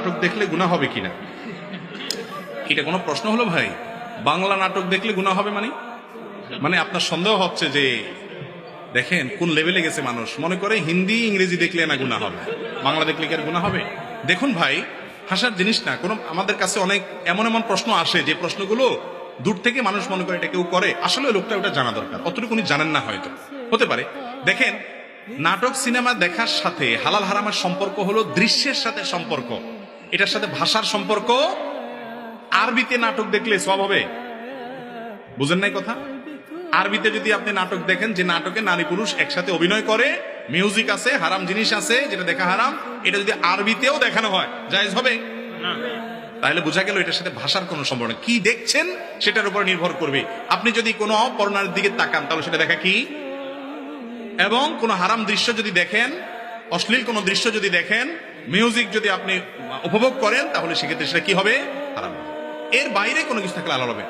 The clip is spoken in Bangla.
নাটক দেখলে গুণা হবে কিনা এটা কোনো প্রশ্ন হলো ভাই? বাংলা নাটক দেখলে গুণা হবে মানে? মানে আপনার সন্দেহ হচ্ছে যে, দেখেন, কোন লেভেলে গেছে মানুষ? মনে করে হিন্দি, ইংরেজি দেখলে না গুণা হবে। বাংলা দেখলে কি আর গুণা হবে? দেখুন ভাই, হাসার জিনিস না, কোনো আমাদের কাছে অনেক এমন এমন প্রশ্ন আসে, যে প্রশ্নগুলো দূর থেকে মানুষ মনে করে এটা কেউ করে। আসলে লোকটা ওটা জানা দরকার। অতটুকু উনি জানেন না হয়তো। হতে পারে। দেখেন, নাটক, সিনেমা দেখার সাথে হালাল হারামের সম্পর্ক হলো দৃশ্যের সাথে সম্পর্ক। এটার সাথে ভাষার সম্পর্ক আরবিতে নাটক দেখলে সব হবে। বুঝেন নাই কথা? আরবিতে যদি আপনি নাটক দেখেন যে নাটকে নারী পুরুষ একসাথে অভিনয় করে মিউজিক আছে হারাম জিনিস আছে যেটা দেখা হারাম এটা যদি আরবিতেও দেখানো হয় জায়েজ হবে? তাহলে বোঝা গেল এটার সাথে ভাষার কোনো সম্পর্ক। কি দেখছেন সেটার উপর নির্ভর করবে। আপনি যদি কোনো পর্ণার দিকে তাকান তাহলে সেটা দেখা কি? এবং কোনো হারাম দৃশ্য যদি দেখেন অশ্লীল কোনো দৃশ্য যদি দেখেন মিউজিক যদি আপনি উপভোগ করেন, তাহলে সেক্ষেত্রে সেটা কি হবে? হারাম এর বাইরে কোনো কিছু থাকলে আলাদা হবে।